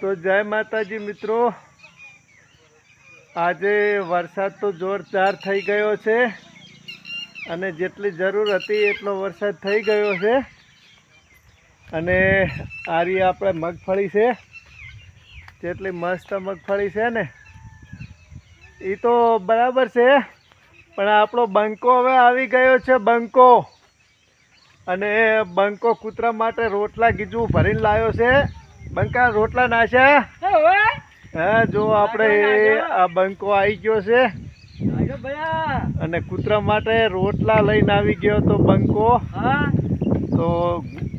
તો જય માતાજી મિત્રો. આજે વરસાદ તો જોરદાર થઈ ગયો છે અને જેટલી જરૂર હતી એટલો વરસાદ થઈ ગયો છે. અને આરી આપણે મગફળી છે. જેટલી મસ્ત મગફળી છે ને એ તો બરાબર છે. પણ આપણો બંકો હવે આવી ગયો છે, બંકો. અને બંકો કૂતરા માટે રોટલા ગીજું ભરીને લાવ્યો છે. બંકા રોટલા નાખ્યા હા જો આપણે આ બંકો આવી ગયો છે. અને કૂતરા માટે રોટલા લઈને આવી ગયો તો બંકો. તો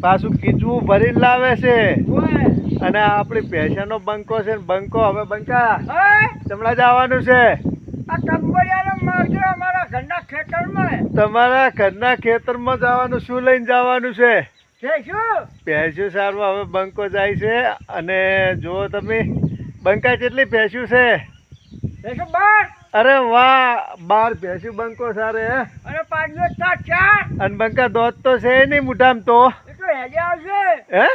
પાછું કીચવું ભરીને લાવે છે. અને આપણી ભેંસાનો બંકો છે. ને બંકો હવે બંકા ચમડા જવાનું છે. તમારા ઘરના ખેતરમાં જવાનું શું લઈને જવાનું છે? ભેંસું સારું હવે બંકો જાય છે અને જુઓ તમે બંકા કેટલી ભેંસું છે? અરે વાહ બાર ભેંસું બંકો સારે અને બંકા દોત તો છે નહીં મુઠામ તો. હે?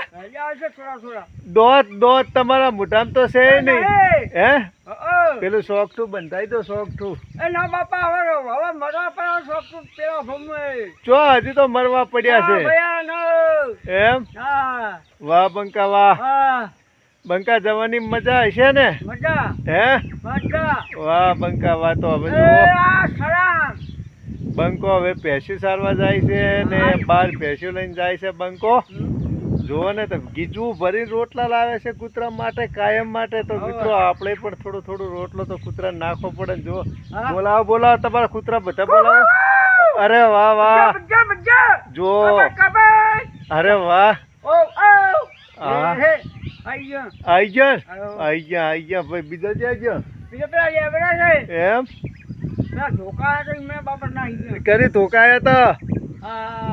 દોત દોત તમારા મુઠામ તો છે નહીં. હે? પેલું શોખઠું બંધાઈ દો શોખઠું ચો હજી તો મરવા પડ્યા છે. એમ? વાહ બંકા વાહ. બંકા જવાની મજા હશે ને? હે? વાહ બંકા વાહ તો હવે બંકો હવે ભેંસું સારવા જાય છે ને બાર ભેંસું લઈને જાય છે બંકો. જુઓ ને તો ગીજવું ભરીને રોટલા લાવે છે કૂતરા માટે કાયમ માટે. તો મિત્રો આપણે પણ થોડું થોડું રોટલો તો કૂતરા નાખવો પડે ને જુઓ. બોલાવો બોલાવો તમારા કૂતરા બધા બોલાવો. અરે વાહ વાહ. જુઓ. અરે વાહ. હા. આઈ ગયા. આઈ ગયા? આઈ ગયા ભાઈ બીજા જ્યાં ગયા? એમ? કરી ધોકાયા હતા